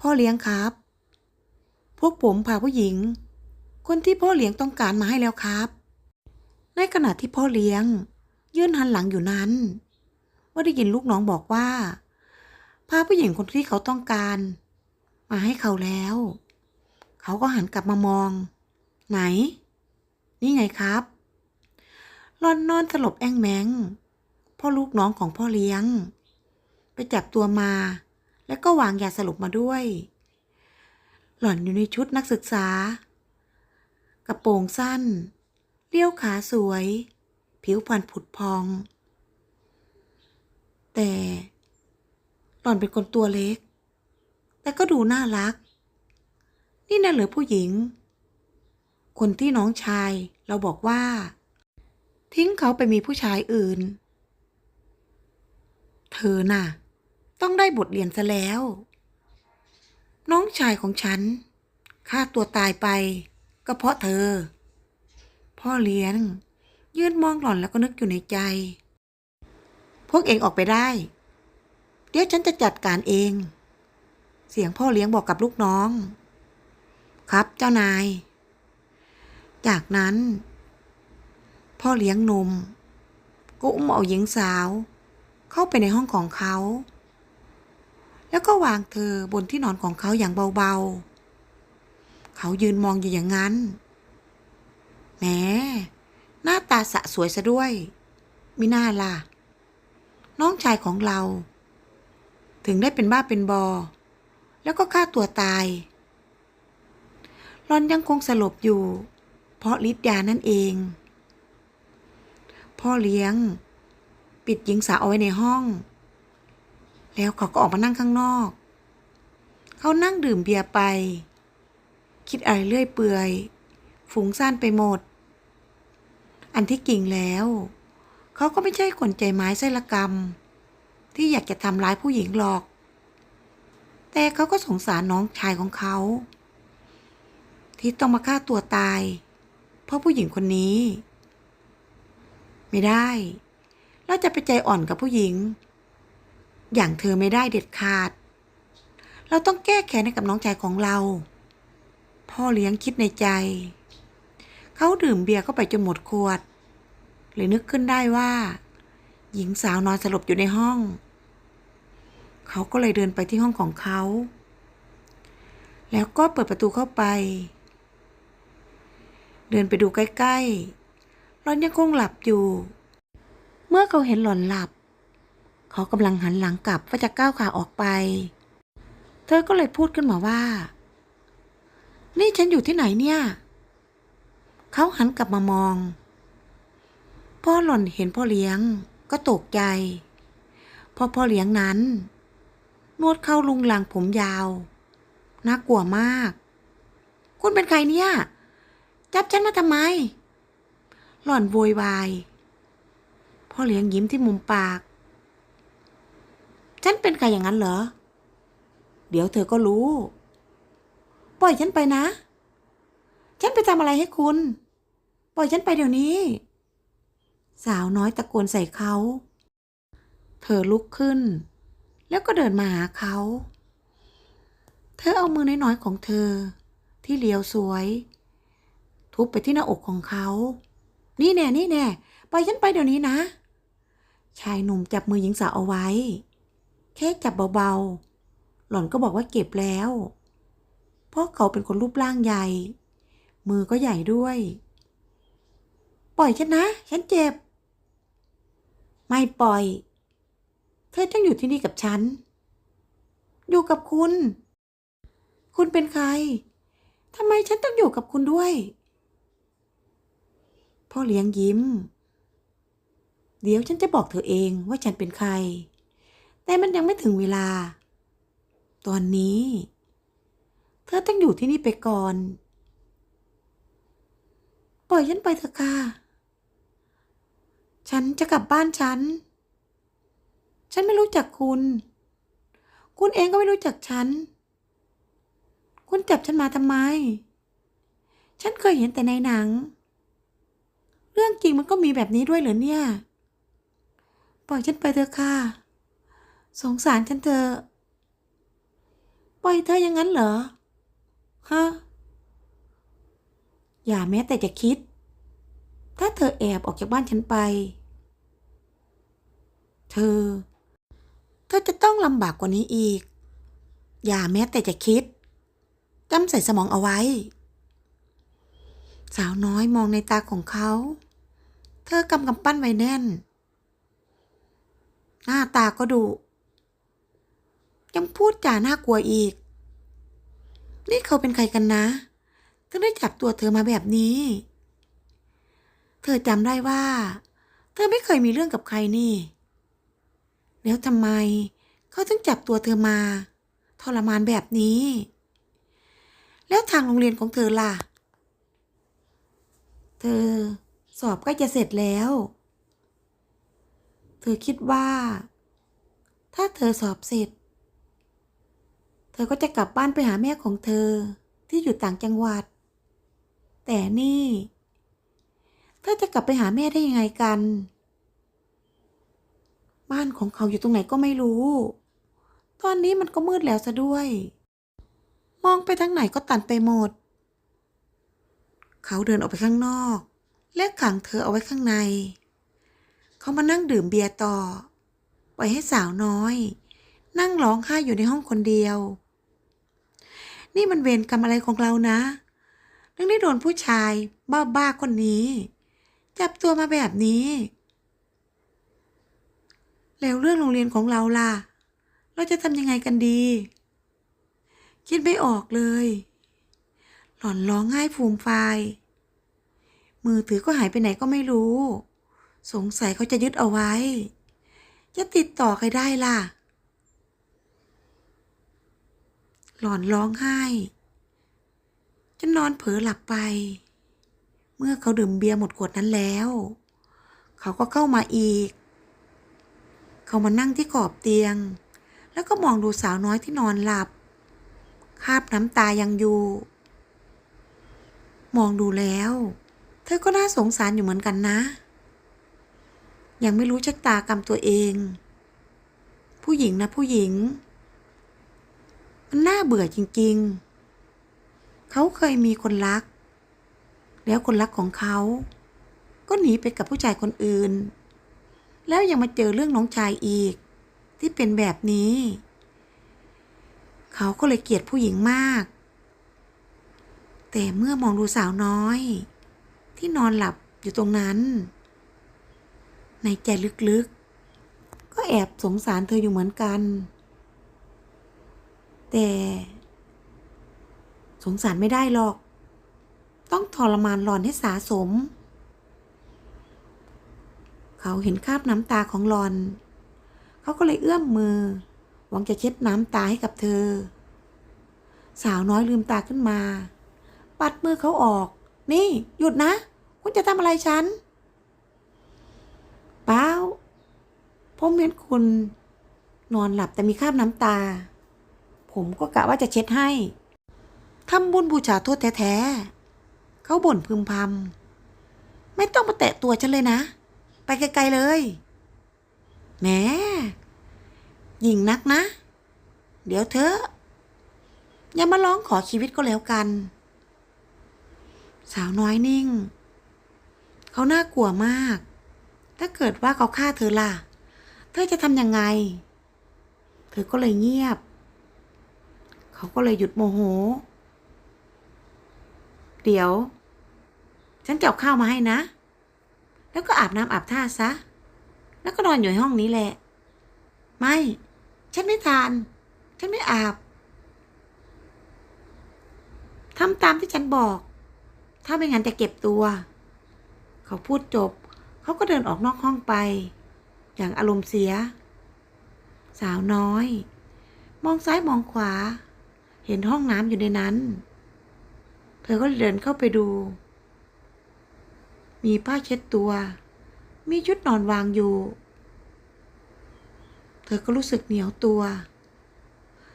พ่อเลี้ยงครับ พวกผมพาผู้หญิง คนที่พ่อเลี้ยงต้องการมาให้แล้วครับ ในขณะที่พ่อเลี้ยง ยื่นหันหลังอยู่นั้นว่าได้ยินลูกน้องบอกว่า พาผู้หญิงคนที่เขาต้องการ มาให้เขาแล้ว เขาก็หันกลับมามอง ไหน นี่ไงครับรอนนอนสลบแองแมงพ่อลูกน้องของพ่อเลี้ยง ไปจับตัวมา แล้วก็วางยาสลบมาด้วย หล่อนอยู่ในชุดนักศึกษา กระโปรงสั้น เลี้ยวขาสวย ผิวพรรณผุดพอง แต่หล่อนเป็นคนตัวเล็ก แต่ก็ดูน่ารัก นี่น่ะเหรือผู้หญิง คนที่น้องชายเราบอกว่า ทิ้งเขาไปมีผู้ชายอื่น เธอน่ะ ต้องได้บทเรียนซะแล้ว น้องชายของฉันฆ่าตัวตายไป ก็เพราะเธอ พ่อเลี้ยง ยืนมองหล่อนแล้วก็นึกอยู่ในใจ พวกเองออกไปได้ เดี๋ยวฉันจะจัดการเอง เสียงพ่อเลี้ยงบอกกับลูกน้อง ครับเจ้านาย จากนั้น พ่อเลี้ยงนมก็อุ้มเอาหญิงสาว เข้าไปในห้องของเขา แล้วก็วางเธอบนที่นอนของเขาอย่างเบาๆ เขายืนมองอยู่อย่างนั้น แหม หน้าตาสะสวยซะด้วย มิน่าล่ะ น้องชายของเรา ถึงได้เป็นบ้าเป็นบอ แล้วก็ฆ่าตัวตาย รอนยังคงสลบอยู่ เพราะฤทธิ์ยานั่นเอง พ่อเลี้ยง ปิดหญิงสาวเอาไว้ในห้อง แล้วเขาก็ออกมานั่งข้างนอก เขานั่งดื่มเบียร์ไป คิดอะไรเรื่อยเปื่อยฟุ้งซ่านไปหมด อันที่กิ่งแล้ว เขาก็ไม่ใช่คนใจไม้ไส้ละกรรม ที่อยากจะทำร้ายผู้หญิงหรอก แต่เขาก็สงสารน้องชายของเขา ที่ต้องมาฆ่าตัวตาย เพราะผู้หญิงคนนี้ ไม่ได้ เราจะไปใจอ่อนกับผู้หญิง อย่างเธอไม่ได้เด็ดขาด เราต้องแก้แค้นให้กับน้องชายของเรา พ่อเลี้ยงคิดในใจ เขาดื่มเบียร์เข้าไปจนหมดขวดเลยนึกขึ้นได้ว่า หญิงสาวนอนสลบอยู่ในห้อง เขาก็เลยเดินไปที่ห้องของเขา แล้วก็เปิดประตูเข้าไป เดินไปดูใกล้ๆหล่อนยังคงหลับอยู่ เมื่อเขาเห็นหล่อนหลับ เขากำลังหันหลังกลับว่าจะก้าวขาออกไป เธอก็เลยพูดขึ้นมาว่า นี่ฉันอยู่ที่ไหนเนี่ย เขาหันกลับมามอง พ่อหล่อนเห็นพ่อเลี้ยงก็ตกใจพ่อพ่อเลี้ยงนั้น นวดเข้าลุงหลังผมยาว น่ากลัวมาก คุณเป็นใครเนี่ย จับฉันมาทำไม หล่อนโวยวาย พ่อเลี้ยงยิ้มที่มุมปาก ฉันเป็นใครอย่างนั้นเหรอ เดี๋ยวเธอก็รู้ ปล่อยฉันไปนะ ฉันไปทำอะไรให้คุณ ปล่อยฉันไปเดี๋ยวนี้ สาวน้อยตะโกนใส่เขา เธอลุกขึ้น แล้วก็เดินมาหาเขา เธอเอามือน้อยๆของเธอ ที่เลียวสวย ทุบไปที่หน้าอกของเขา นี่แน่ นี่แน่ ปล่อยฉันไปเดี๋ยวนี้นะชายหนุ่มจับมือหญิงสาวเอาไว้ แค่จับเบาๆ หล่อนก็บอกว่าเก็บแล้ว เพราะเขาเป็นคนรูปร่างใหญ่ มือก็ใหญ่ด้วย ปล่อยฉันนะ ฉันเจ็บ ไม่ปล่อย เธอต้องอยู่ที่นี่กับฉัน อยู่กับคุณ คุณเป็นใคร ทำไมฉันต้องอยู่กับคุณด้วยพ่อเลี้ยงยิ้ม เดี๋ยวฉันจะบอกเธอเองว่าฉันเป็นใคร แต่มันยังไม่ถึงเวลา ตอนนี้ เธอต้องอยู่ที่นี่ไปก่อน ปล่อยฉันไปเถอะค่ะ ฉันจะกลับบ้านฉัน ฉันไม่รู้จักคุณ คุณเองก็ไม่รู้จักฉัน คุณจับฉันมาทำไม ฉันเคยเห็นแต่ในหนัง เรื่องจริงมันก็มีแบบนี้ด้วยเหรอเนี่ย ปล่อยฉันไปเถอะค่ะ สงสารฉันเถอปล่อยล่อยเธออย่างนั้นเหรอ ฮะ อย่าแม้แต่จะคิด ถ้าเธอแอบออกจากบ้านฉันไป เธอ เธอจะต้องลำบากกว่านี้อีก อย่าแม้แต่จะคิดจำใส่สมองเอาไว้ สาวน้อยมองในตาของเขา เธอกำกำปั้นไว้แน่น หน้าตาก็ดุ ยังพูดจาน่ากลัวอีก นี่เขาเป็นใครกันนะถึงได้จับตัวเธอมาแบบนี้ เธอจำได้ว่า เธอไม่เคยมีเรื่องกับใครนี่ แล้วทำไมเขาถึงจับตัวเธอมา ทรมานแบบนี้ แล้วทางโรงเรียนของเธอล่ะ เธอสอบใกล้จะเสร็จแล้ว เธอคิดว่า ถ้าเธอสอบเสร็จ ธอก็จะกลับบ้านไปหาแม่ของเธอที่อยู่ต่างจังหวัด แต่นี่ เธอจะกลับไปหาแม่ได้ยังไงกัน บ้านของเขาอยู่ตรงไหนก็ไม่รู้ ตอนนี้มันก็มืดแล้วซะด้วย มองไปทางไหนก็ตันไปหมด เขาเดินออกไปข้างนอก และขังเธอเอาไว้ข้างใน เขามานั่งดื่มเบียร์ต่อ ปล่อยให้สาวน้อยนั่งร้องไห้อยู่ในห้องคนเดียว นี่มันเวรกรรมอะไรของเรานะถึงได้โดนผู้ชายบ้าๆคนนี้ จับตัวมาแบบนี้ แล้วเรื่องโรงเรียนของเราล่ะ เราจะทำยังไงกันดี คิดไม่ออกเลย หล่อนร้องไห้ฟูมฟายมือถือก็หายไปไหนก็ไม่รู้ สงสัยเขาจะยึดเอาไว้ จะติดต่อใครได้ล่ะ หล่อนร้องไห้จนนอนเผลอหลับไป เมื่อเขาดื่มเบียร์หมดขวดนั้นแล้ว เขาก็เข้ามาอีก เขามานั่งที่ขอบเตียง แล้วก็มองดูสาวน้อยที่นอนหลับ คาบน้ำตายังอยู่ มองดูแล้ว เธอก็น่าสงสารอยู่เหมือนกันนะ ยังไม่รู้ชะตากรรมตัวเอง ผู้หญิงนะผู้หญิง มันน่าเบื่อจริง ๆ เขาเคยมีคนรัก แล้วคนรักของเขา ก็หนีไปกับผู้ชายคนอื่น แล้วยังมาเจอเรื่องน้องชายอีก ที่เป็นแบบนี้ เขาก็เลยเกลียดผู้หญิงมาก แต่เมื่อมองดูสาวน้อย ที่นอนหลับอยู่ตรงนั้น ในใจลึกๆ ก็แอบสงสารเธออยู่เหมือนกัน แต่ สงสารไม่ได้หรอก ต้องทรมานหลอนให้สาสม เขาเห็นคราบน้ำตาของหลอน เขาก็เลยเอื้อมมือ หวังจะเช็ดน้ำตาให้กับเธอ สาวน้อยลืมตาขึ้นมา ปัดมือเขาออก นี่ หยุดนะ คุณจะทำอะไรฉันเปล่าผมเห็นคุณนอนหลับแต่มีคราบน้ำตา ผมก็กะว่าจะเช็ดให้ทำบุญบูชาโทษแท้ๆเขาบ่นพึมพำไม่ต้องมาแตะตัวฉันเลยนะ ไปไกลๆเลยแหมหยิ่งนักนะ เดี๋ยวเธออย่ามาร้องขอชีวิตก็แล้วกัน สาวน้อยนิ่ง เขาน่ากลัวมาก ถ้าเกิดว่าเขาฆ่าเธอล่ะ เธอจะทำยังไง เธอก็เลยเงียบ เขาก็เลยหยุดโมโห เดี๋ยว ฉันจะเอาข้าวมาให้นะ แล้วก็อาบน้ำอาบท่าซะ แล้วก็นอนอยู่ในห้องนี้แหละ ไม่ ฉันไม่ทาน ฉันไม่อาบทำตามที่ฉันบอก ถ้าไม่งั้นจะเก็บตัว เขาพูดจบ เขาก็เดินออกนอกห้องไป อย่างอารมณ์เสีย สาวน้อย มองซ้ายมองขวา เห็นห้องน้ำอยู่ในนั้น เธอก็เดินเข้าไปดู มีผ้าเช็ดตัว มีชุดนอนวางอยู่ เธอก็รู้สึกเหนียวตัว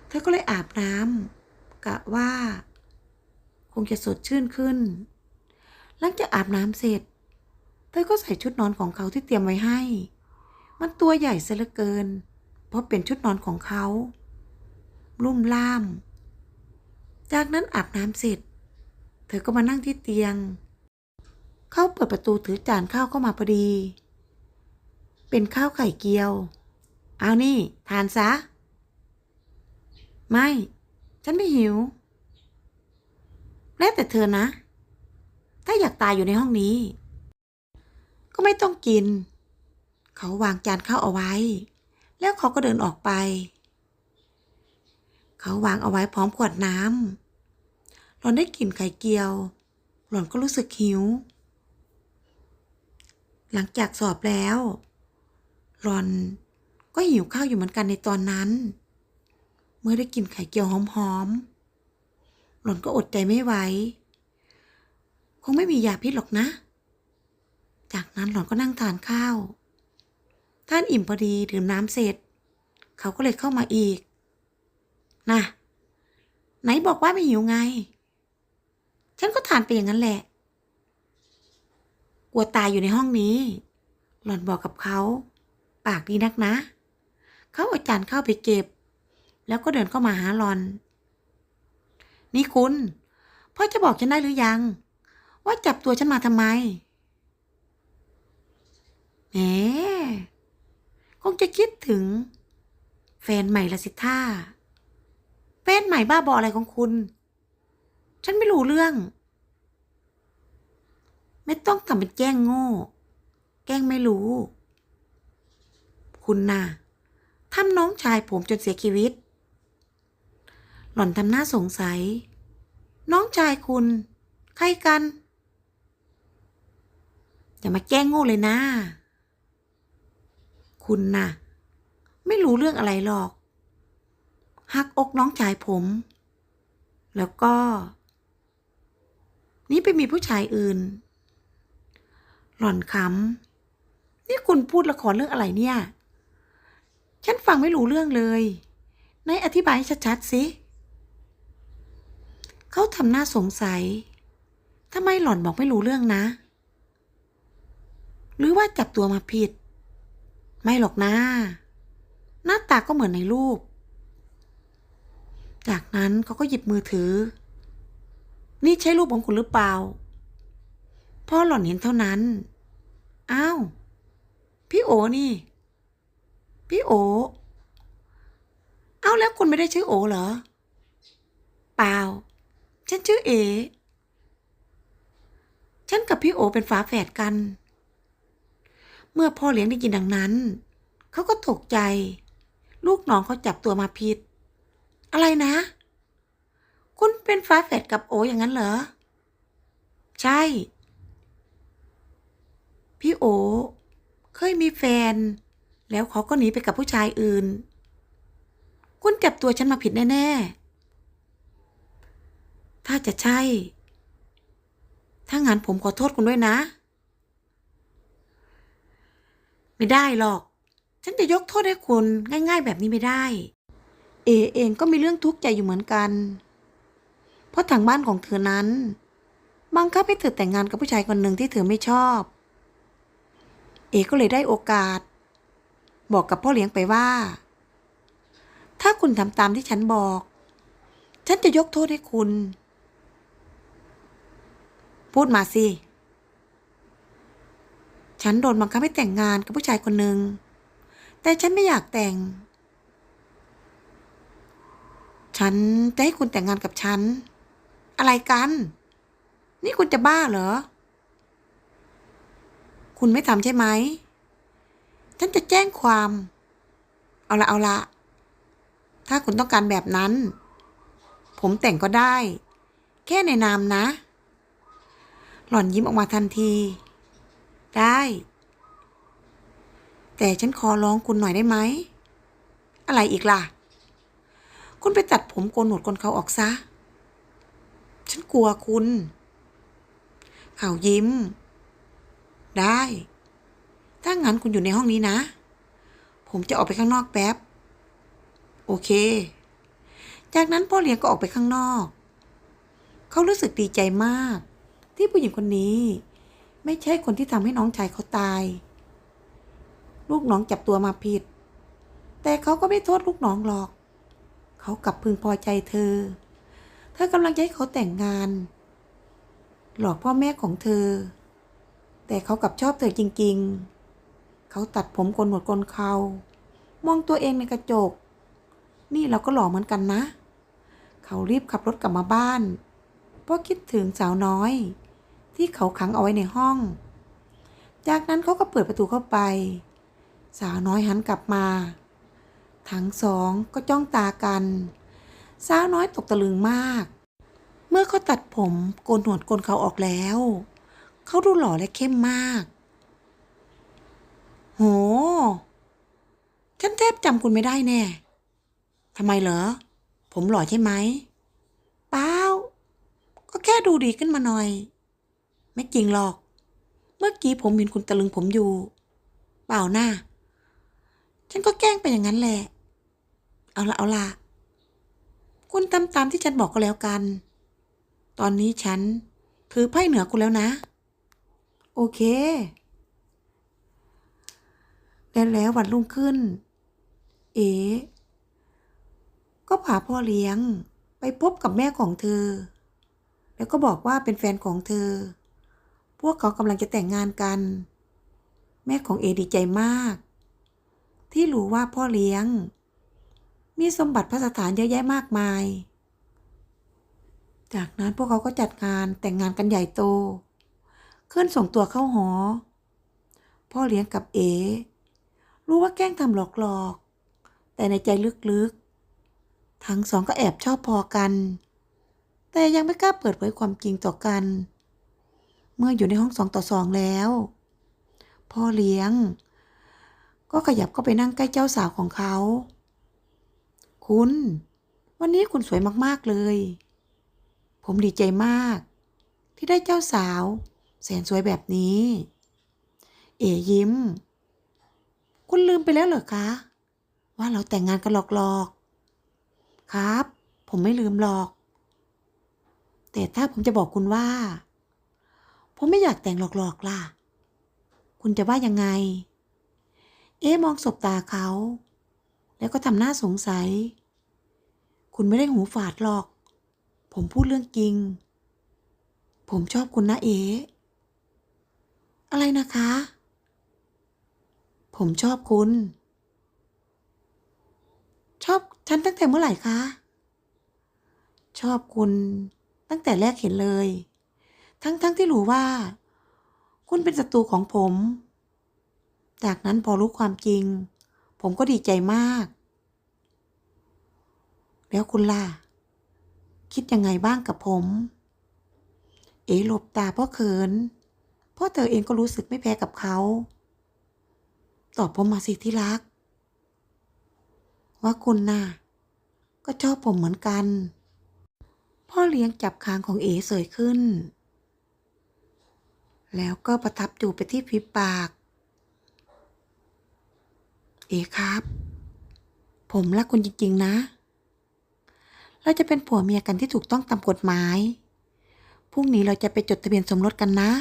เธอก็เลยอาบน้ำกะว่า คงจะสดชื่นขึ้น หลังจากอาบน้ำเสร็จ เธอก็ใส่ชุดนอนของเขาที่เตรียมไว้ให้ มันตัวใหญ่ซะเหลือเกิน เพราะเป็นชุดนอนของเขา รุ่มล่าม จากนั้นอาบน้ำเสร็จ เธอก็มานั่งที่เตียง เขาเปิดประตูถือจานข้าวเข้ามาพอดี เป็นข้าวไข่เกียว เอานี่ ทานซะ ไม่ ฉันไม่หิว แล้วแต่เธอนะ ถ้าอยากตายอยู่ในห้องนี้ ก็ไม่ต้องกิน เขาวางจานข้าวเอาไว้ แล้วเขาก็เดินออกไป เขาวางเอาไว้พร้อมขวดน้ำหล่อนได้กลิ่นไข่เกียว หล่อนก็รู้สึกหิว หลังจากสอบแล้ว หล่อนก็หิวข้าวอยู่เหมือนกันในตอนนั้น เมื่อได้กลิ่นไข่เจียวหอมๆ หล่อนก็อดใจไม่ไหว คงไม่มียาพิษหรอกนะ จากนั้นหล่อนก็นั่งทานข้าว ท่านอิ่มพอดีดื่มน้ำเสร็จ เขาก็เลยเข้ามาอีก น่ะไหนบอกว่าไม่หิวไง ฉันก็ทานไปอย่างนั้นแหละ กลัวตายอยู่ในห้องนี้ หล่อนบอกกับเขา ปากดีนักนะ เขาอาจานข้าไปเก็บ แล้วก็เดินเข้ามาหาหลอน นี่คุณ พ่อจะบอกฉันได้หรือยัง ว่าจับตัวฉันมาทำไมแหมคงจะคิดถึง แฟนใหม่ละสิท่า ใหม่บ้าบออะไรของคุณ ฉันไม่รู้เรื่อง ไม่ต้องทำเป็นแกล้งโง่ แกล้งไม่รู้ คุณน่ะทำน้องชายผมจนเสียชีวิต หล่อนทำหน้าสงสัย น้องชายคุณ ใครกัน อย่ามาแกล้งโง่เลยนะ คุณน่ะ ไม่รู้เรื่องอะไรหรอก หักอกน้องชายผม แล้วก็ นี่ไปมีผู้ชายอื่น หล่อนขำนี่คุณพูดละครเรื่องอะไรเนี่ย ฉันฟังไม่รู้เรื่องเลยไหนายอธิบายให้ชัดๆสิเขาทำหน้าสงสัยทำไมหล่อนบอกไม่รู้เรื่องนะ หรือว่าจับตัวมาผิด ไม่หรอกนะ หน้าตาก็เหมือนในรูป จากนั้นเขาก็หยิบมือถือ นี่ใช่รูปของคุณหรือเปล่า พ่อหล่อนเห็นเท่านั้น อ้าว พี่โอนี่ พี่โอ เอาแล้วคุณไม่ได้ชื่อโอเหรอ เปล่า ฉันชื่อเอ ฉันกับพี่โอเป็นฝาแฝดกัน เมื่อพ่อเลี้ยงได้ยินดังนั้น เขาก็ตกใจ ลูกน้องเขาจับตัวมาผิด อะไรนะ คุณเป็นฝาแฝดกับโออย่างนั้นเหรอ ใช่ พี่โอ เคยมีแฟน แล้วเขาก็หนีไปกับผู้ชายอื่น คุณจับตัวฉันมาผิดแน่ ๆ ถ้าจะใช่ ถ้างั้นผมขอโทษคุณด้วยนะ ไม่ได้หรอก ฉันจะยกโทษให้คุณง่าย ๆ แบบนี้ไม่ได้ เอเองก็มีเรื่องทุกข์ใจอยู่เหมือนกัน เพราะทางบ้านของเธอนั้น บังคับให้เธอแต่งงานกับผู้ชายคนหนึ่งที่เธอไม่ชอบ เอก็เลยได้โอกาส บอกกับพ่อเลี้ยงไปว่า ถ้าคุณทำตามที่ฉันบอก ฉันจะยกโทษให้คุณ พูดมาสิ ฉันโดนบังคับให้แต่งงานกับผู้ชายคนหนึ่งแต่ฉันไม่อยากแต่ง ฉันจะให้คุณแต่งงานกับฉัน อะไรกัน นี่คุณจะบ้าเหรอ คุณไม่ทำใช่ไหม ฉันจะแจ้งความ เอาละเอาละ ถ้าคุณต้องการแบบนั้น ผมแต่งก็ได้ แค่ในนามนะ หล่อนยิ้มออกมาทันที ได้ แต่ฉันขอร้องคุณหน่อยได้ไหม อะไรอีกล่ะ คุณไปตัดผมโกนหนวดโกนเขาออกซะ ฉันกลัวคุณ เขายิ้ม ได้ ถ้างั้นคุณอยู่ในห้องนี้นะ ผมจะออกไปข้างนอกแป๊บ โอเค จากนั้นพ่อเลี้ยงก็ออกไปข้างนอก เขารู้สึกดีใจมาก ที่ผู้หญิงคนนี้ ไม่ใช่คนที่ทำให้น้องชายเขาตาย ลูกน้องจับตัวมาผิด แต่เขาก็ไม่โทษลูกน้องหรอก เขากลับพึงพอใจเธอ เธอกำลังจะให้เขาแต่งงาน หลอกพ่อแม่ของเธอ แต่เขากลับชอบเธอจริง ๆ เขาตัดผมโกนหนวดโกนเขา มองตัวเองในกระจก นี่เราก็หล่อเหมือนกันนะ เขารีบขับรถกลับมาบ้าน เพราะคิดถึงสาวน้อย ที่เขาขังเอาไว้ในห้อง จากนั้นเขาก็เปิดประตูเข้าไป สาวน้อยหันกลับมา ทั้งสองก็จ้องตากัน สาวน้อยตกตะลึงมาก เมื่อเขาตัดผมโกนหนวดโกนเขาออกแล้ว เขาดูหล่อและเข้มมาก โห ฉันแทบจำคุณไม่ได้แน่ทำไมเหรอ ผมหล่อใช่ไหมเปล่าก็แค่ดูดีขึ้นมาหน่อย ไม่จริงหรอก เมื่อกี้ผมเห็นคุณตะลึงผมอยู่ เปล่าหน้าฉันก็แกล้งไปอย่างนั้นแหละ เอาละเอาละคุณทำตามที่ฉันบอกก็แล้วกัน ตอนนี้ฉันถือไพ่เหนือคุณแล้วนะ โอเค แล้วแล้ววันรุ่งขึ้น เอ๋ก็พาพ่อเลี้ยงไปพบกับแม่ของเธอ แล้วก็บอกว่าเป็นแฟนของเธอ พวกเขากำลังจะแต่งงานกัน แม่ของเอดีใจมาก ที่รู้ว่าพ่อเลี้ยง มีสมบัติพระสถานเยอะแยะมากมาย จากนั้นพวกเขาก็จัดงานแต่งงานกันใหญ่โต เคลื่อนส่งตัวเข้าหอ พ่อเลี้ยงกับเอ รู้ว่าแกล้งทำหลอกๆ แต่ในใจลึกๆ ทั้งสองก็แอบชอบพอกัน แต่ยังไม่กล้าเปิดเผยความจริงต่อกัน เมื่ออยู่ในห้องสองต่อสองแล้ว พ่อเลี้ยง ก็ขยับเข้าไปนั่งใกล้เจ้าสาวของเขา คุณ วันนี้คุณสวยมากๆเลย ผมดีใจมาก ที่ได้เจ้าสาว แสนสวยแบบนี้ เอ๋ยิ้ม คุณลืมไปแล้วเหรอคะ ว่าเราแต่งงานกันหลอกๆ ครับ ผมไม่ลืมหรอก แต่ถ้าผมจะบอกคุณว่า ผมไม่อยากแต่งหลอกๆล่ะ คุณจะว่ายังไง เอ๊ะมองสบตาเขา แล้วก็ทำหน้าสงสัย คุณไม่ได้หูฝาดหรอก ผมพูดเรื่องจริง ผมชอบคุณนะเอ๋อะไรนะคะ ผมชอบคุณ ชอบฉันตั้งแต่เมื่อไหร่คะ ชอบคุณตั้งแต่แรกเห็นเลย ทั้งๆทที่รู้ว่า คุณเป็นศัตรูของผม จากนั้นพอรู้ความจริง ผมก็ดีใจมาก แล้วคุณล่ะ คิดยังไงบ้างกับผม เอ๋หลบตาพราะเขินพราะเธอเองก็รู้สึกไม่แพ้กับเขา ตอบผมมาสิที่รัก ว่าคุณน่ะ ก็ชอบผมเหมือนกัน พ่อเลี้ยงจับคางของเอ๋เสยขึ้น แล้วก็ประทับจูไปที่ฝีปาก เอ๋ครับ ผมรักคุณจริง ๆ นะ เราจะเป็นผัวเมียกันที่ถูกต้องตามกฎหมาย พรุ่งนี้เราจะไปจดทะเบียนสมรสกันนะ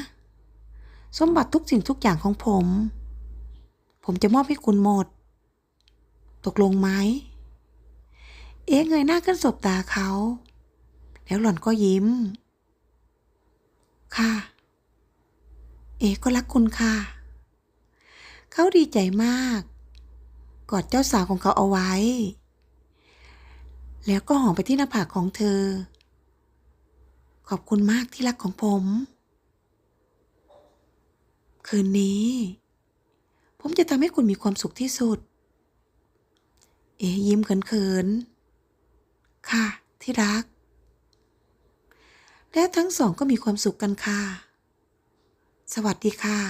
สมบัติทุกสิ่งทุกอย่างของผม ผมจะมอบให้คุณหมด ตกลงไหม เอ๊ะเงยหน้าขึ้นสบตาเขา แล้วหล่อนก็ยิ้ม ค่ะ เอ๊ก็รักคุณค่ะ เขาดีใจมาก กอดเจ้าสาวของเขาเอาไว้ แล้วก็หอมไปที่หน้าผากของเธอ ขอบคุณมากที่รักของผม คืนนี้ ผมจะทำให้คุณมีความสุขที่สุด เอ๋ยิ้มเขินๆ ค่ะ ที่รัก และทั้งสองก็มีความสุขกันค่ะ สวัสดีค่ะ